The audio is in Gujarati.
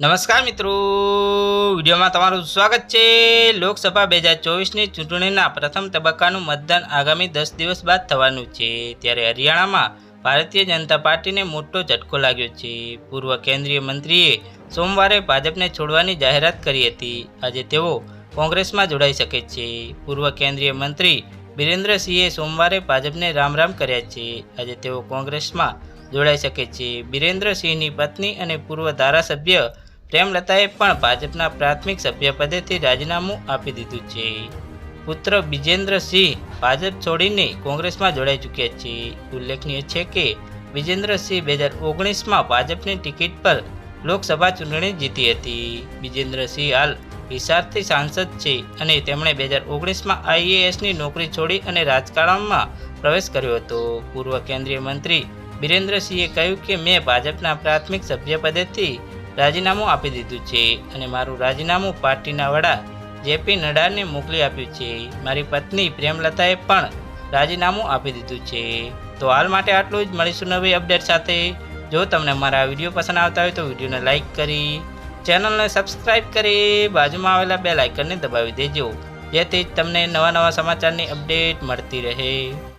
નમસ્કાર મિત્રો. વિડીયોમાં તમારું સ્વાગત છે. લોકસભા બે હજાર ચોવીસની ચૂંટણીના પ્રથમ તબક્કાનું મતદાન આગામી દસ દિવસ બાદ થવાનું છે. ત્યારે હરિયાણામાં ભારતીય જનતા પાર્ટીને મોટો ઝટકો લાગ્યો છે. પૂર્વ કેન્દ્રીય મંત્રીએ સોમવારે ભાજપને છોડવાની જાહેરાત કરી હતી. આજે તેઓ કોંગ્રેસમાં જોડાઈ શકે છે. પૂર્વ કેન્દ્રીય મંત્રી બિરેન્દ્રસિંહે સોમવારે ભાજપને રામ રામ કર્યા છે. આજે તેઓ કોંગ્રેસમાં જોડાઈ શકે છે. બિરેન્દ્રસિંહની પત્ની અને પૂર્વ ધારાસભ્ય પ્રેમલતાએ પણ ભાજપના પ્રાથમિક સભ્યપદેથી રાજીનામું આપી દીધું છે. પુત્ર વિજેન્દ્રસિંહ ભાજપ છોડીને કોંગ્રેસમાં જોડાઈ ચૂક્યા છે. ઉલ્લેખનીય છે કે વિજેન્દ્રસિંહ બે હજાર ઓગણીસમાં ભાજપની ટિકિટ પર લોકસભા ચૂંટણી જીતી હતી. વિજેન્દ્રસિંહ હાલ હિસારથી સાંસદ છે અને તેમણે બે હજાર ઓગણીસમાં આઈએએસની નોકરી છોડી અને રાજકારણમાં પ્રવેશ કર્યો હતો. પૂર્વ કેન્દ્રીય મંત્રી બિરેન્દ્રસિંહે કહ્યું કે, મેં ભાજપના પ્રાથમિક સભ્યપદેથી રાજીનામું આપી દીધું છે અને મારું રાજીનામું પાર્ટીના વડા જેપી નડાને મોકલી આપ્યું છે. મારી પત્ની પ્રેમલતાએ પણ રાજીનામું આપી દીધું છે. તો હાલ માટે આટલું જ. મળીશું નવી અપડેટ સાથે. જો તમને મારા વીડિયો પસંદ આવતા હોય તો વિડીયોને લાઇક કરી, ચેનલને સબસ્ક્રાઇબ કરી, બાજુમાં આવેલા બે લાઇકનને દબાવી દેજો. જેથી તમને નવા નવા સમાચારની અપડેટ મળતી રહે.